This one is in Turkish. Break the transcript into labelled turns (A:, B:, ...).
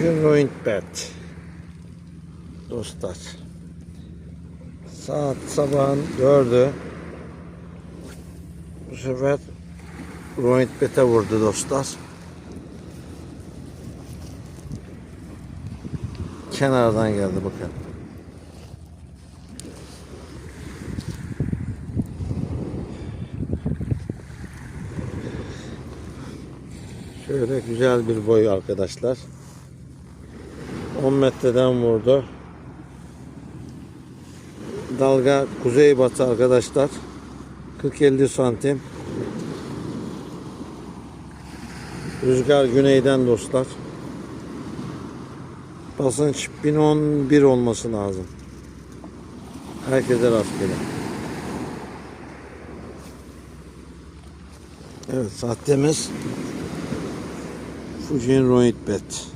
A: Rointbet. Dostlar. Saat sabahın dördü. Bu sefer Rointbet'e vurdu dostlar. Kenardan geldi bakın. Şöyle güzel bir boy arkadaşlar. 10 metreden vurdu. Dalga kuzeybatı arkadaşlar. 40-50 santim. Rüzgar güneyden dostlar. Basınç 1011 olması lazım. Herkese rastgele. Evet sahtemiz Fujin Roid Bet.